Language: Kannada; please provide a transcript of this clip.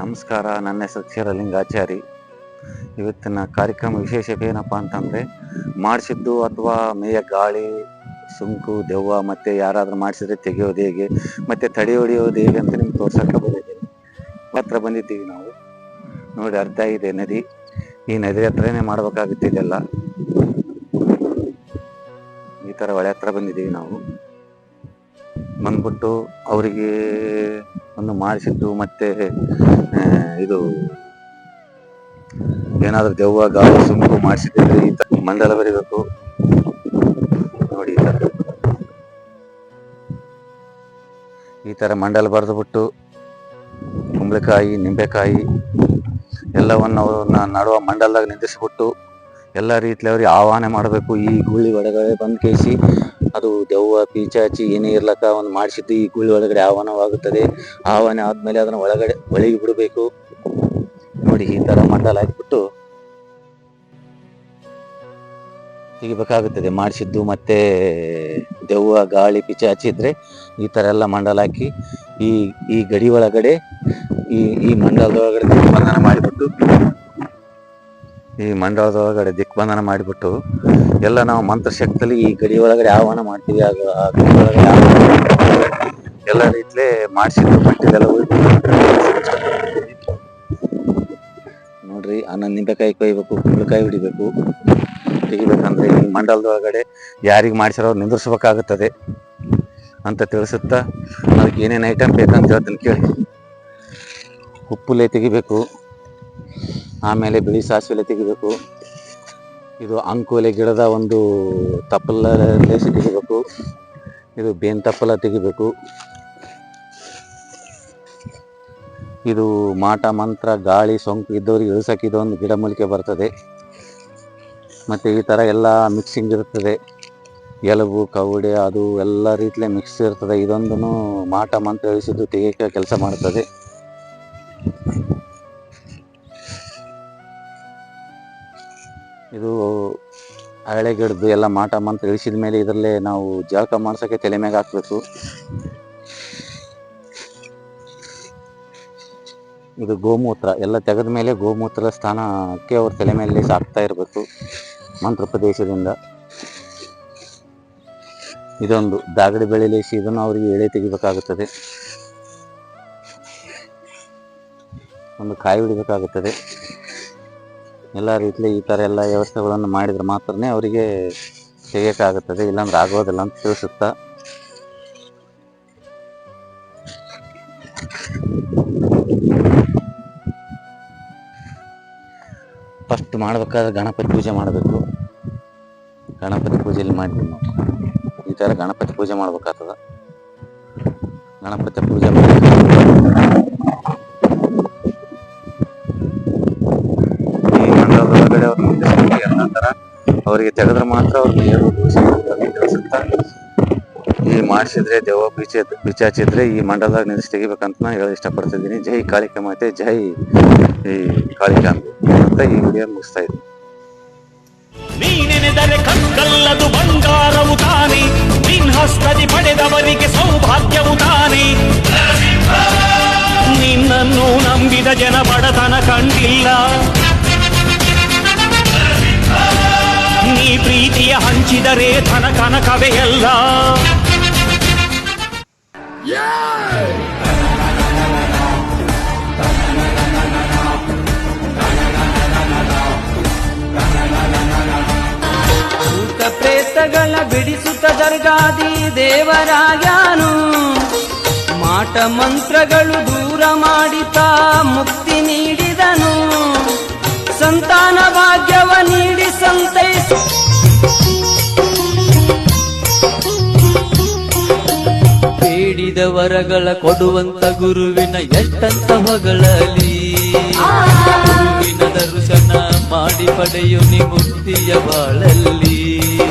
ನಮಸ್ಕಾರ, ನನ್ನ ಹೆಸರು ಕ್ಷೀರಲಿಂಗಾಚಾರಿ ಇವತ್ತಿನ ಕಾರ್ಯಕ್ರಮ ವಿಶೇಷತೆ ಏನಪ್ಪ ಅಂತಂದರೆ, ಮಾಡಿಸಿದ್ದು ಅಥವಾ ಮೇಯ ಗಾಳಿ, ಸುಂಕು, ದೆವ್ವ ಮತ್ತು ಯಾರಾದರೂ ಮಾಡಿಸಿದ್ರೆ ತೆಗೆಯೋದು ಹೇಗೆ, ಮತ್ತು ತಡೆ ಹೊಡೆಯೋದು ಹೇಗೆ ಅಂತ ನಿಮ್ಗೆ ತೋರ್ಸಕ್ಕೆ ಬಂದಿದ್ದೀನಿ. ಹತ್ರ ಬಂದಿದ್ದೀವಿ ನಾವು. ನೋಡಿ, ಅರ್ಧ ಇದೆ ನದಿ. ಈ ನದಿ ಹತ್ರನೇ ಮಾಡಬೇಕಾಗುತ್ತೆ ಇದೆಲ್ಲ. ಈ ಥರ ಹೊಳೆ ಹತ್ರ ಬಂದಿದ್ದೀವಿ ನಾವು. ಬಂದ್ಬಿಟ್ಟು ಅವರಿಗೆ ಒಂದು ಮಾಡಿಸಿದ್ದು ಮತ್ತೆ ಇದು ಏನಾದ್ರೂ ದೆವ್ವ, ಗಾಳಿ ಸುಮ್ಮನೆ ಮಾಡಿಸಿದ್ರೆ ಈ ತರ ಮಂಡಲ ಬರೀಬೇಕು. ನೋಡಿ ಈ ತರ. ಮಂಡಲ ಬರೆದು ಬಿಟ್ಟು ಕುಂಬಳಕಾಯಿ, ನಿಂಬೆಕಾಯಿ ಎಲ್ಲವನ್ನು ಅವ್ರನ್ನ ನಡುವ ಮಂಡಲದಾಗ ನಿಂದಿಸ್ಬಿಟ್ಟು ಎಲ್ಲ ರೀತಿಯಲ್ಲಿ ಅವ್ರಿಗೆ ಆಹ್ವಾನ ಮಾಡಬೇಕು. ಈ ಗುಳಿ ಒಳಗಡೆ ಬಂದು ಕೇಸಿ ಅದು ದೆವ್ವ, ಪಿಚಾಚಿ ಏನೇ ಇರ್ಲಕ್ಕ ಒಂದು ಮಾಡಿಸಿದ್ದು ಈ ಗುಳಿ ಒಳಗಡೆ ಆಹ್ವಾನವಾಗುತ್ತದೆ. ಆಹ್ವಾನ ಆದ್ಮೇಲೆ ಅದನ್ನ ಒಳಗಡೆ ಒಳಗೆ ಬಿಡಬೇಕು. ನೋಡಿ ಈ ತರ ಮಂಡಲ ಹಾಕ್ಬಿಟ್ಟು ತೆಗಿಬೇಕಾಗುತ್ತದೆ. ಮಾಡಿಸಿದ್ದು ಮತ್ತೆ ದೆವ್ವ, ಗಾಳಿ, ಪಿಚಾಚಿ ಇದ್ರೆ ಈ ತರ ಎಲ್ಲ ಮಂಡಲ ಹಾಕಿ ಈ ಈ ಗಡಿ ಒಳಗಡೆ ಈ ಈ ಮಂಡಲದೊಳಗಡೆ ದಿಕ್ಬಂಧನ ಮಾಡಿಬಿಟ್ಟು ಈ ಮಂಡಲದೊಳಗಡೆ ದಿಕ್ಬಂಧನ ಮಾಡಿಬಿಟ್ಟು ಎಲ್ಲ ನಾವು ಮಂತ್ರಶಕ್ತಿಯಲ್ಲಿ ಈ ಗಡಿ ಒಳಗಡೆ ಆಹ್ವಾನ ಮಾಡ್ತೀವಿ. ಎಲ್ಲ ರೀತಿಲೇ ಮಾಡಿಸಿದ್ರು ಬಟ್ಟಿದೆಲ್ಲ ನೋಡ್ರಿ, ಅನ್ನ ನಿಂಬೆಕಾಯಿ ಕೊಯ್ಬೇಕು, ಕುಂಬಳಕಾಯಿ ಹಿಡಿಬೇಕು. ತೆಗಿಬೇಕಂದ್ರೆ ಈ ಮಂಡಲದೊಳಗಡೆ ಯಾರಿಗೆ ಮಾಡಿಸಿರೋ ನಿಂದ್ರಿಸ್ಬೇಕಾಗುತ್ತದೆ ಅಂತ ತಿಳಿಸುತ್ತಾ ಅದಕ್ಕೆ ಏನೇನು ಐಟಮ್ ಬೇಕಂತ ಹೇಳ್ತೀನಿ ಕೇಳಿ. ಉಪ್ಪುಲೆ ತೆಗಿಬೇಕು. ಆಮೇಲೆ ಬಿಳಿ ಸಾಸಿವೆಲೆ ತೆಗಿಬೇಕು. ಇದು ಅಂಕೋಲೆ ಗಿಡದ ಒಂದು ತಪ್ಪಲ ತೆಗಿಬೇಕು ಇದು ಬೇನ್ ತಪ್ಪಲ ತೆಗಿಬೇಕು. ಇದು ಮಾಟ, ಮಂತ್ರ, ಗಾಳಿ, ಸೊಂಕು ಇದ್ದವ್ರಿಗೆ ಇಳಿಸಕ್ಕೆ ಇದೊಂದು ಗಿಡಮೂಲಿಕೆ ಬರ್ತದೆ. ಮತ್ತು ಈ ಥರ ಎಲ್ಲ ಮಿಕ್ಸಿಂಗ್ ಇರ್ತದೆ ಎಲುಬು, ಕವಡೆ ಅದು ಎಲ್ಲ ರೀತಿಲೇ ಮಿಕ್ಸ್ ಇರ್ತದೆ. ಇದೊಂದು ಮಾಟ, ಮಂತ್ರ ಇಳಿಸಿದ್ದು ತೆಗಿಯಕ್ಕೆ ಕೆಲಸ ಮಾಡ್ತದೆ. ಇದು ಹಳೆ ಗಿಡದ್ದು ಎಲ್ಲ ಮಾಟ ಅಂತ ಇಳಿಸಿದ ಮೇಲೆ ಇದರಲ್ಲೇ ನಾವು ಜಳಕ ಮಾಡ್ಸೋಕ್ಕೆ ತಲೆ ಮ್ಯಾಗ ಹಾಕ್ಬೇಕು. ಇದು ಗೋಮೂತ್ರ, ಎಲ್ಲ ತೆಗೆದ ಮೇಲೆ ಗೋಮೂತ್ರ ಸ್ಥಾನಕ್ಕೆ ಅವ್ರ ತಲೆ ಮೇಲೆ ಸಾಕ್ತಾ ಇರಬೇಕು ಮಂತ್ರ ಪ್ರದೇಶದಿಂದ. ಇದೊಂದು ದಾಗಡಿ ಬೆಳೆಲೇಸಿ ಇದನ್ನು ಅವರಿಗೆ ಎಳೆ ತೆಗಿಬೇಕಾಗುತ್ತದೆ. ಒಂದು ಕಾಯಿ ಹೊಡಿಬೇಕಾಗುತ್ತದೆ. ಎಲ್ಲ ರೀತಿಲಿ ಈ ಥರ ಎಲ್ಲ ವ್ಯವಸ್ಥೆಗಳನ್ನು ಮಾಡಿದರೆ ಮಾತ್ರನೇ ಅವರಿಗೆ ತೆಗಿಯೋಕ್ಕಾಗುತ್ತದೆ, ಇಲ್ಲಾಂದ್ರೆ ಆಗೋದಿಲ್ಲ ಅಂತ ತಿಳಿಸುತ್ತಾ. ಫಸ್ಟ್ ಮಾಡಬೇಕಾದ್ರೆ ಗಣಪತಿ ಪೂಜೆ ಮಾಡಬೇಕು. ಗಣಪತಿ ಪೂಜೆಯಲ್ಲಿ ಮಾಡ್ತೀವಿ ನಾವು. ಈ ಥರ ಗಣಪತಿ ಪೂಜೆ ಮಾಡ್ಬೇಕಾಗ್ತದ. ಗಣಪತಿ ಪೂಜೆ ಮಾಡಿ ಅವರಿಗೆ ತೆಗೆದ್ರೆ ಮಾತ್ರ ಅವ್ರಿಗೆ ತಿಳಿಸುತ್ತಾ ಈ ಮಾಡಿಸಿದ್ರೆ ದೇವ ಪಿಚೆ ಪಿಚಾಚಿದ್ರೆ ಈ ಮಂಡಲದಾಗ ನಿಲ್ಲಿಸಿ ತೆಗಿಬೇಕಂತ ನಾನು ಹೇಳಿ ಇಷ್ಟಪಡ್ತಿದ್ದೀನಿ. ಜೈ ಕಾಳಿಕೆ ಮಾತೆ, ಜೈ ಈ ಕಾಳಿಕಾಂಬೆ ಅಂತ ಈ ವಿಡಿಯೋ ಮುಗಿಸ್ತಾ ಇದ್ದೀನಿ. ನೀನೆನೆದರೆ ಕಕ್ಕಲ್ಲದು ಬಂಗಾರವು ತಾನೆ. ನಿನ್ ಹಸ್ತದಿ ಪಡೆದವರಿಗೆ ಸೌಭಾಗ್ಯವು ತಾನೆ. ನಿನ್ನನ್ನು ನಂಬಿದ ಜನ ಬಡತನ ಕಂಡಿಲ್ಲ. ಪ್ರೀತಿಯ ಹಂಚಿದರೆ ಧನ ಕನಕವೇ ಎಲ್ಲ. ಪ್ರೇತಗಳ ಬಿಡಿಸುತ್ತ ದರ್ಗಾದಿ ದೇವರಾಗ್ಯಾನು. ಮಾಟ ಮಂತ್ರಗಳು ದೂರ ಮಾಡಿತ ಮುಕ್ತಿ ನೀಡಿದನು. ಸಂತಾನ ಭಾಗ್ಯವ ನೀಡಿ ಸಂತೈಸ ಬೇಡಿದ ವರಗಳ ಕೊಡುವಂತ ಗುರುವಿನ ಎಷ್ಟಂತ ಹೊಗಳಲಿ. ಗುರುವಿನ ದರ್ಶನ ಮಾಡಿ ಪಡೆಯು ನಿ ಮುಕ್ತಿಯ ಬಾಳಲ್ಲಿ.